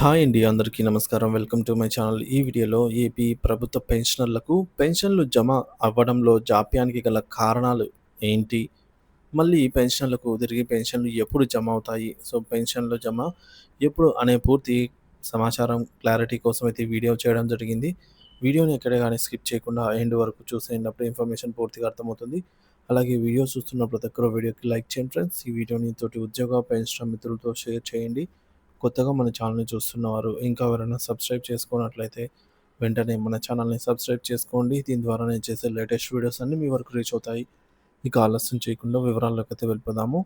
Hi అండి. అందరికీ నమస్కారం. Welcome to my channel. ఈ వీడియోలో ఏపీ ప్రభుత్వ పెన్షనర్లకు పెన్షన్‌లు జమ అవ్వడంలో జాప్యానికి గల కారణాలు ఏంటి? మళ్ళీ పెన్షన్లకు తిరిగి పెన్షన్‌లు ఎప్పుడు జమ అవుతాయి? సో, పెన్షన్‌లు జమ ఎప్పుడు అనే పూర్తి సమాచారం క్లారిటీ కోసం అయితే వీడియో చేయడం జరిగింది. వీడియోని ఎక్కడ కానీ స్కిప్ చేయకుండా ఎండ్ వరకు చూసేటప్పుడు ఇన్ఫర్మేషన్ పూర్తిగా అర్థమవుతుంది. అలాగే వీడియో చూస్తున్న ప్రతి ఒక్కరు వీడియోకి లైక్ చేయండి ఫ్రెండ్స్. ఈ వీడియోని తోటి ఉద్యోగ, పెన్షన్ మిత్రులతో షేర్ చేయండి. కొత్తగా మన ఛానల్‌ని చూస్తున్నవారు ఇంకా ఎవరైనా సబ్స్క్రైబ్ చేసుకున్నట్లయితే వెంటనే మన ఛానల్‌ని సబ్స్క్రైబ్ చేసుకోండి. దీని ద్వారా నేను చేసే లేటెస్ట్ వీడియోస్ అన్నీ మీ వరకు రీచ్ అవుతాయి. ఇక ఆలస్యం చేయకుండా వివరాల్లోకైతే వెళ్ళిపోదాము.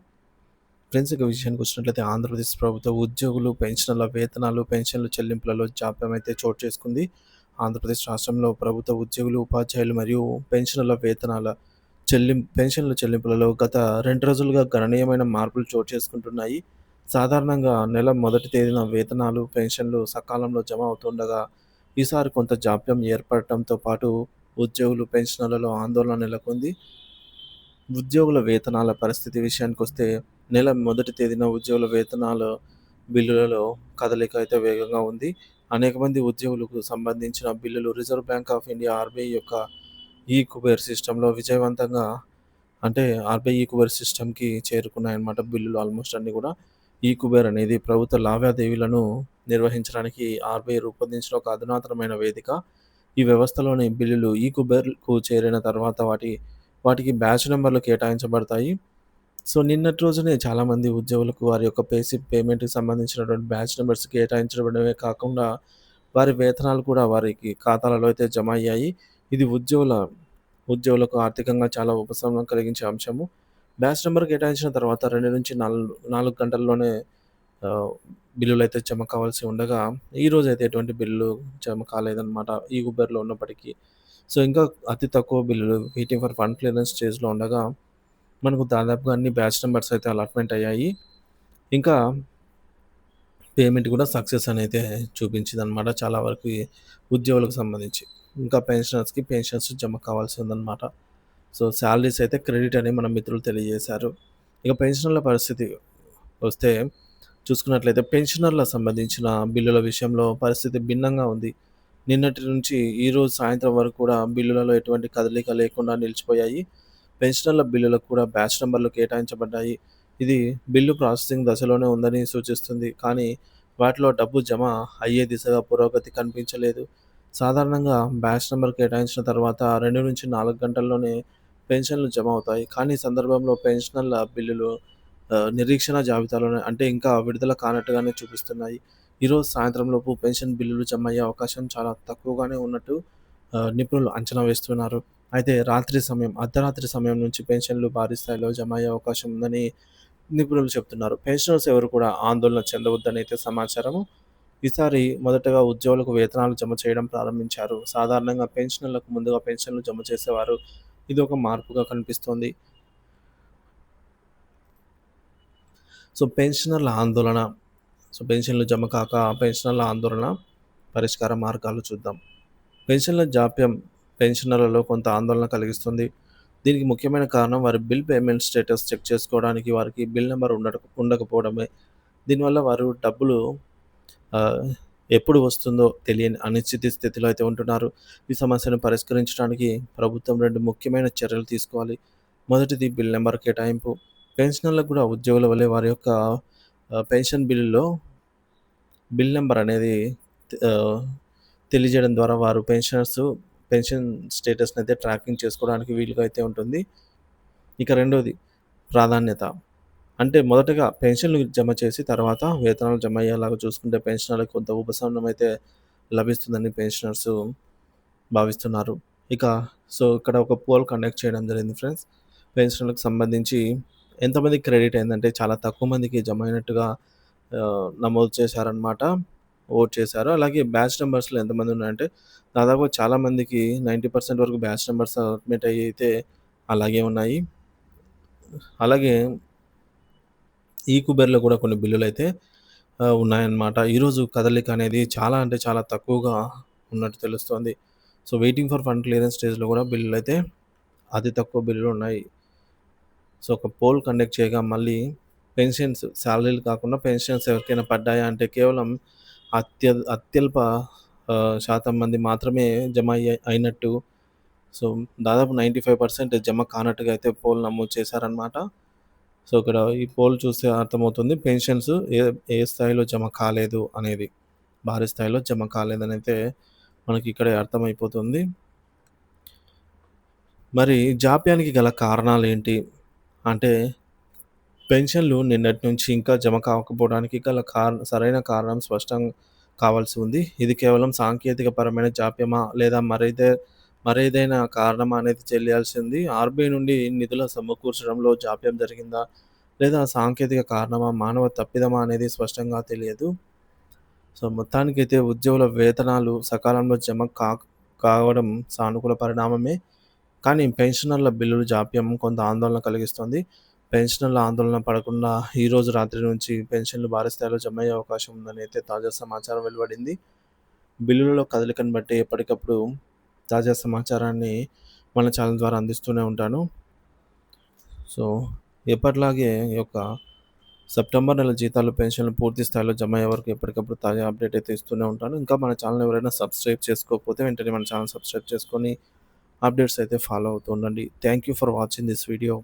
ఫ్రెండ్స్ ఇక విషయానికి వచ్చినట్లయితే ఆంధ్రప్రదేశ్ ప్రభుత్వ ఉద్యోగులు పెన్షన్ల వేతనాలు, పెన్షన్‌ల చెల్లింపులలో జాప్యం అయితే చోటు చేసుకుంది. ఆంధ్రప్రదేశ్ రాష్ట్రంలో ప్రభుత్వ ఉద్యోగులు, ఉపాధ్యాయులు మరియు పెన్షన్ల వేతనాల చెల్లిం పెన్షన్ల చెల్లింపులలో గత రెండు రోజులుగా గణనీయమైన మార్పులు చోటు చేసుకుంటున్నాయి. సాధారణంగా నెల మొదటి తేదీన వేతనాలు, పెన్షన్లు సకాలంలో జమ అవుతుండగా, ఈసారి కొంత జాప్యం ఏర్పడటంతో పాటు ఉద్యోగులు, పెన్షనర్లలో ఆందోళన నెలకొంది. ఉద్యోగుల వేతనాల పరిస్థితి విషయానికొస్తే నెల మొదటి తేదీన ఉద్యోగుల వేతనాల బిల్లులలో కదలిక అయితే వేగంగా ఉంది. అనేక మంది ఉద్యోగులకు సంబంధించిన బిల్లులు reserve bank of India RBI యొక్క ఈ-కుబేర్ సిస్టమ్‌లో విజయవంతంగా అంటే ఆర్‌బీఐ ఈ-కుబేర్ సిస్టమ్‌కి చేరుకున్నాయన్నమాట బిల్లులు ఆల్మోస్ట్ అన్నీ కూడా. ఈ-కుబేర్ అనేది ప్రభుత్వ లావాదేవీలను నిర్వహించడానికి ఆర్‌బీఐ రూపొందించిన ఒక అధునాతనమైన వేదిక. ఈ వ్యవస్థలోని బిల్లులు ఈ-కుబేర్‌కు చేరిన తర్వాత వాటి వాటికి బ్యాచ్ నెంబర్లు కేటాయించబడతాయి. సో, నిన్నటి రోజునే చాలామంది ఉద్యోగులకు వారి యొక్క పేసి పేమెంట్‌కి సంబంధించినటువంటి బ్యాచ్ నెంబర్స్ కేటాయించబడమే కాకుండా, వారి వేతనాలు కూడా వారికి ఖాతాలలో అయితే జమ అయ్యాయి. ఇది ఉద్యోగుల ఉద్యోగులకు ఆర్థికంగా చాలా ఉపశమనం కలిగించే అంశము. బ్యాచ్ నెంబర్ కేటాయించిన తర్వాత 2-4 4 గంటల్లోనే బిల్లులు బిల్లులైతే జమ కావాల్సి ఉండగా, ఈరోజైతే ఎటువంటి బిల్లులు జమ కాలేదన్నమాట ఈ ఉబెర్లో ఉన్నప్పటికీ. సో, ఇంకా అతి తక్కువ బిల్లులు వెయిటింగ్ ఫర్ ఫండ్ క్లియరెన్స్ స్టేజ్‌లో ఉండగా, మనకు దాదాపుగా అన్ని బ్యాచ్ నెంబర్స్ అయితే అలాట్‌మెంట్ అయ్యాయి. ఇంకా పేమెంట్ కూడా సక్సెస్ అనేది చూపించింది అనమాట చాలా వరకు ఉద్యోగులకు సంబంధించి. ఇంకా పెన్షనర్స్‌కి పెన్షన్స్ జమ కావాల్సి ఉందన్నమాట. సో, శాలరీస్ అయితే క్రెడిట్ అని మన మిత్రులు తెలియజేశారు. ఇక పెన్షనర్ల పరిస్థితి వస్తే చూసుకున్నట్లయితే పెన్షనర్ల సంబంధించిన బిల్లుల విషయంలో పరిస్థితి భిన్నంగా ఉంది. నిన్నటి నుంచి ఈరోజు సాయంత్రం వరకు కూడా బిల్లులలో ఎటువంటి కదలిక లేకుండా నిలిచిపోయాయి. పెన్షనర్ల బిల్లులకు కూడా బ్యాచ్ నెంబర్లు కేటాయించబడ్డాయి. ఇది బిల్లు ప్రాసెసింగ్ దశలోనే ఉందని సూచిస్తుంది. కానీ వాటిలో డబ్బు జమ అయ్యే దిశగా పురోగతి కనిపించలేదు. సాధారణంగా బ్యాచ్ నెంబర్ కేటాయించిన తర్వాత 2-4 గంటల్లోనే పెన్షన్‌లు జమ అవుతాయి. కానీ ఈ సందర్భంలో పెన్షనర్ల బిల్లులు నిరీక్షణ జాబితాలోనే అంటే ఇంకా విడుదల కానట్టుగానే చూపిస్తున్నాయి. ఈరోజు సాయంత్రం లోపు పెన్షన్ బిల్లులు జమ అయ్యే అవకాశం చాలా తక్కువగానే ఉన్నట్టు నిపుణులు అంచనా వేస్తున్నారు. అయితే రాత్రి సమయం అర్ధరాత్రి సమయం నుంచి పెన్షన్‌లు భారీ స్థాయిలో జమ అయ్యే అవకాశం ఉందని నిపుణులు చెప్తున్నారు పెన్షనర్స్ ఎవరు కూడా ఆందోళన చెందవద్దని అయితే సమాచారము. ఈసారి మొదటగా ఉద్యోగులకు వేతనాలు జమ చేయడం ప్రారంభించారు. సాధారణంగా పెన్షనర్లకు ముందుగా పెన్షన్‌లు జమ చేసేవారు. ఇది ఒక మార్పుగా కనిపిస్తోంది. సో, పెన్షనర్ల ఆందోళన సో, పెన్షన్‌లు జమ కాక పెన్షనర్ల ఆందోళన పరిష్కార మార్గాలు చూద్దాం. పెన్షన్‌ల జాప్యం పెన్షనర్లలో కొంత ఆందోళన కలిగిస్తుంది. దీనికి ముఖ్యమైన కారణం వారి బిల్ పేమెంట్ స్టేటస్ చెక్ చేసుకోవడానికి వారికి బిల్ నెంబర్ ఉండక ఉండకపోవడమే. దీనివల్ల వారు డబ్బులు ఎప్పుడు వస్తుందో తెలియని అనిశ్చిత స్థితిలో అయితే ఉంటున్నారు. ఈ సమస్యను పరిష్కరించడానికి ప్రభుత్వం రెండు ముఖ్యమైన చర్యలు తీసుకోవాలి. మొదటిది బిల్ నెంబర్ కేటాయింపు. పెన్షనర్లకు కూడా ఉద్యోగుల వల్లే వారి యొక్క పెన్షన్ బిల్లులో బిల్ నెంబర్ అనేది తెలియజేయడం ద్వారా వారు పెన్షనర్స్ పెన్షన్ స్టేటస్‌ని అయితే ట్రాకింగ్ చేసుకోవడానికి వీలుగా అయితే ఉంటుంది. ఇక రెండోది ప్రాధాన్యత. అంటే మొదటగా పెన్షన్‌లు జమ చేసి తర్వాత వేతనాలు జమ అయ్యేలాగా చూసుకుంటే పెన్షనర్లకు కొంత ఉపశమనం అయితే లభిస్తుందని పెన్షనర్స్ భావిస్తున్నారు. ఇక సో, ఇక్కడ ఒక పోల్ కండక్ట్ చేయడం జరిగింది ఫ్రెండ్స్. పెన్షన్లకు సంబంధించి ఎంతమంది క్రెడిట్ అయిందంటే చాలా తక్కువ మందికి జమ అయినట్టుగా నమోదు చేశారనమాట ఓట్ చేశారు. అలాగే బ్యాచ్ నెంబర్స్లో ఎంతమంది ఉన్నాయంటే దాదాపు చాలామందికి నైంటీ పర్సెంట్ వరకు బ్యాచ్ నెంబర్స్ సబ్మిట్ అయ్యి అయితే అలాగే ఉన్నాయి. అలాగే ఈ-కుబేర్‌లో కూడా కొన్ని బిల్లులైతే అయితే ఉన్నాయన్నమాట. ఈరోజు కదలిక అనేది చాలా అంటే చాలా తక్కువగా ఉన్నట్టు తెలుస్తోంది. So, waiting for fund clearance స్టేజ్‌లో కూడా బిల్లులైతే అతి తక్కువ బిల్లులు ఉన్నాయి. సో, ఒక పోల్ కండక్ట్ చేయగా మళ్ళీ పెన్షన్స్ శాలరీలు కాకుండా పెన్షన్స్ ఎవరికైనా పడ్డాయా అంటే కేవలం అత్య అత్యల్ప శాతం మంది మాత్రమే జమ అయినట్టు సో, దాదాపు 95% జమ కానట్టుగా అయితే పోల్ నమోదు చేశారనమాట. సో, ఇక్కడ ఈ పోల్ చూస్తే అర్థమవుతుంది. పెన్షన్స్ ఏ ఏ స్థాయిలో జమ కాలేదు అనేది. భారీ స్థాయిలో జమ కాలేదనైతే మనకి ఇక్కడే అర్థమైపోతుంది. మరి జాప్యానికి గల కారణాలు ఏంటి అంటే పెన్షన్‌లు నిన్నటి నుంచి ఇంకా జమ కాకపోవడానికి గల కారణ సరైన కారణం స్పష్టం కావాల్సి ఉంది. ఇది కేవలం సాంకేతిక పరమైన జాప్యమా? లేదా మరైతే మరేదైనా కారణమా అనేది చెల్లియాల్సింది ఆర్‌బీఐ నుండి నిధుల సమకూర్చడంలో జాప్యం జరిగిందా? లేదా సాంకేతిక కారణమా? మానవ తప్పిదమా? అనేది స్పష్టంగా తెలియదు. సో, మొత్తానికైతే ఉద్యోగుల వేతనాలు సకాలంలో జమ కా కావడం సానుకూల పరిణామమే. కానీ పెన్షనర్ల బిల్లుల జాప్యం కొంత ఆందోళన కలిగిస్తుంది పెన్షనర్ల ఆందోళన పడకుండా ఈరోజు రాత్రి నుంచి పెన్షన్లు భారీ స్థాయిలో జమ అయ్యే అవకాశం ఉందని అయితే తాజా సమాచారం వెలువడింది. బిల్లులలో కదలికను బట్టి ఎప్పటికప్పుడు తాజా సమాచారాన్ని మన ఛానల్ ద్వారా అందిస్తూనే ఉంటాను. సో, ఎప్పటిలాగే ఈ యొక్క సెప్టెంబర్ నెల జీతాలు, పెన్షన్లు పూర్తి స్థాయిలో జమయ్యే వరకు ఎప్పటికప్పుడు తాజా అప్డేట్ అయితే ఇస్తూనే ఉంటాను. ఇంకా మన ఛానల్ ఎవరైనా సబ్స్క్రైబ్ చేసుకోకపోతే వెంటనే మన ఛానల్ సబ్స్క్రైబ్ చేసుకొని అప్డేట్స్ అయితే ఫాలో అవుతూ ఉండండి. Thank you for watching this video.